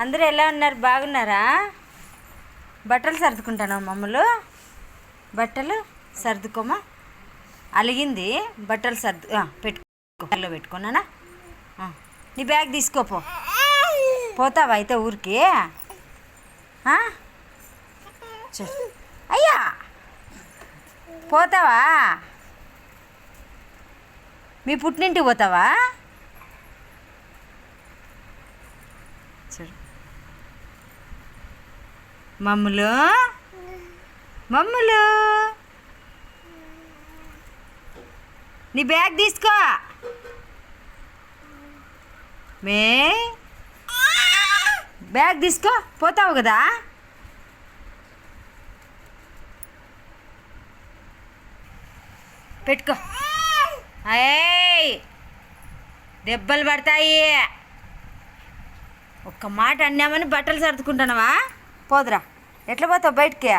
అందరూ ఎలా ఉన్నారు? బాగున్నారా? బట్టలు సర్దుకుంటాను మమ్మలు. బట్టలు సర్దుకోమా? అలిగింది. బట్టలు సర్దు పెట్టుకో. పెట్టుకున్నానా నీ? బ్యాగ్ తీసుకోపో పోతావా అయితే ఊరికి? అయ్యా! పోతావా? మీ పుట్టినింటికి పోతావా? మమ్ములు? మమ్ములు? నీ బ్యాగ్ తీసుకో. మే? బ్యాగ్ తీసుకో పోతావు కదా? పెట్టుకో. అయ్యి దెబ్బలు పడతాయి. ఒక్క మాట అన్నామని బట్టలు సర్దుకుంటున్నావా? పోదురా. ఎట్లా పోతావు బయటికి?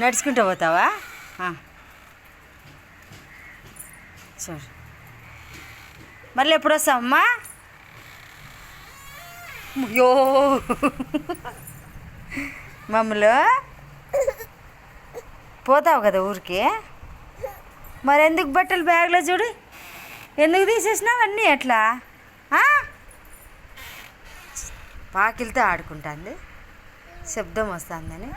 నడుచుకుంటూ పోతావా? సరే. మళ్ళీ ఎప్పుడు వస్తావమ్మా? యో మమ్మలు పోతావు కదా ఊరికి? మరి ఎందుకు బట్టలు బ్యాగ్లో చూడు? ఎందుకు తీసేసినావు అన్నీ ఎట్లా పాకిలతో ఆడుకుంటుంది. శబ్దం వస్తుందని.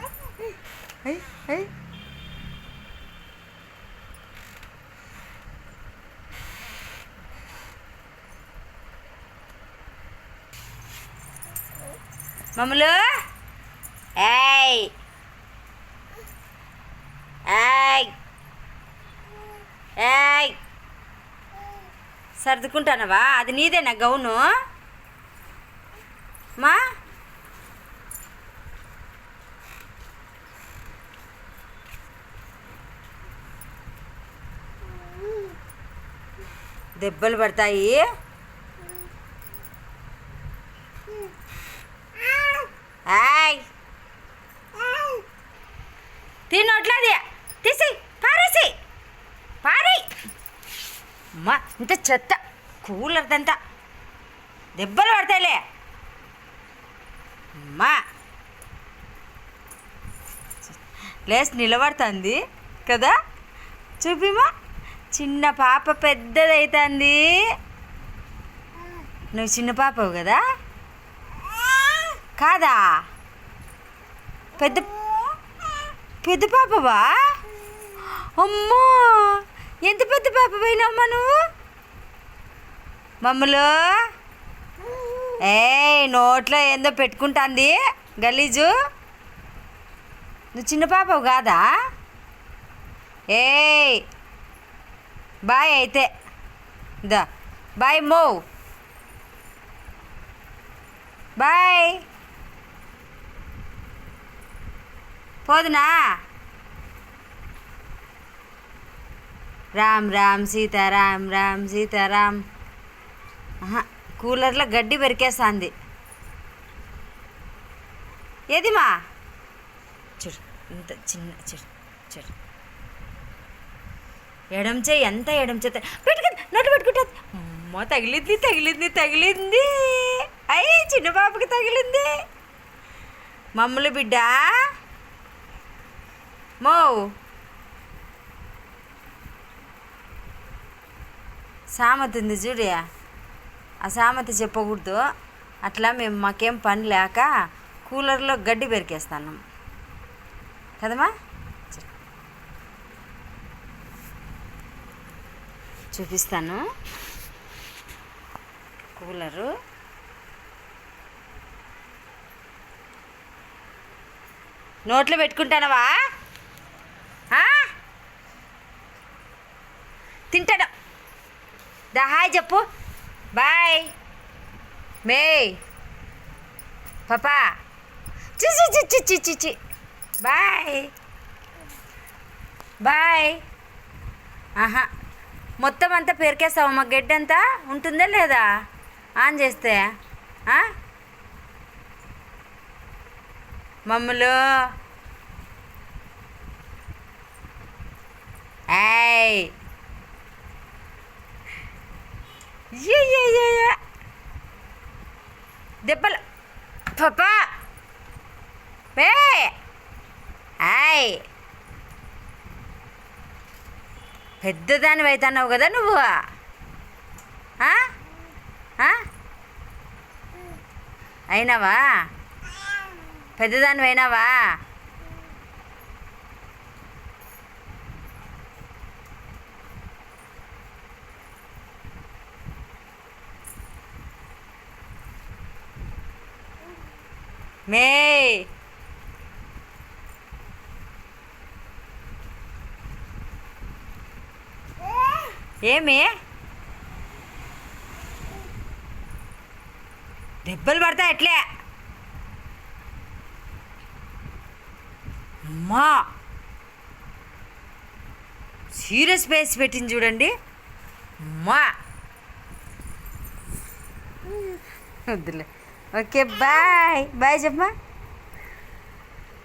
మమ్మలు? ఏయ్. ఏయ్. ఏయ్. సర్దుకుంటానవా? అది నీదేనా గౌను? మా? దెబ్బలు పడతాయి. ఆయ్ తినట్లేదు తీసి పారేసి. పారి అమ్మా ఇంత చెత్త కూలర్దంతా. దెబ్బలు పడతాయిలే. అమ్మా. లేచి నిలబడుతుంది కదా. చూపిమా చిన్న పాప పెద్దదైతుంది. నువ్వు చిన్న పాపవు కదా? కాదా? పెద్ద పెద్ద పాపవా? అమ్మో! ఎంత పెద్ద పాప పోయినామ్మా నువ్వు? మమ్మలు? ఏ? నోట్లో ఏందో పెట్టుకుంటాంది. గలీజు. నువ్వు చిన్న పాపవు కాదా? ఏయ్. బాయ్ అయితే. దా. బాయ్ మో బాయ్. పోదునా? రామ్ రామ్ సీతారాం రామ్ సీతారాం. కూలర్లో గడ్డి పెరికేస్తుంది. ఏదిమా? చూడు ఇంత చిన్న చూడు చూడు. ఎడం చేయి ఎంత ఎడం చేత పెట్టుకు నోటు పెట్టుకుంటుంది అమ్మో తగిలింది తగిలింది తగిలింది. అయ్యి చిన్న బాబుకి తగిలింది. మమ్మలు బిడ్డ. మో సామెత ఉంది చూడు ఆ సామెత చెప్పకూడదు. అట్లా మేము మాకేం పని లేక కూలర్లో గడ్డి పెరికేస్తాను. కదమ్మా? చూపిస్తాను. కూలరు. నోట్లో పెట్టుకుంటానవా? తింటాను. తింటాడు దా హాయ్ చెప్పు. బాయ్. మే పాపా. చిచి చిచి చిచి చి బాయ్. బాయ్. ఆహా. మొత్తం అంతా పెరికేస్తావు? మా గడ్డంతా ఉంటుందా లేదా? ఆన్ చేస్తే మమ్మలు. ఏయ్. దెబ్బలు. పాపా. బే హాయ్ పెద్దదాని అవుతున్నావు కదా నువ్వు? ఆ? అయినావా? పెద్దదాని అయినావా మే ఏమి? దెబ్బలు పడతాయి ఎట్లే? అమ్మా! సీరియస్ ఫేస్ పెట్టింది చూడండి. అమ్మా! వద్దులే. Okay bye. బాయ్ చెప్పమ్మా.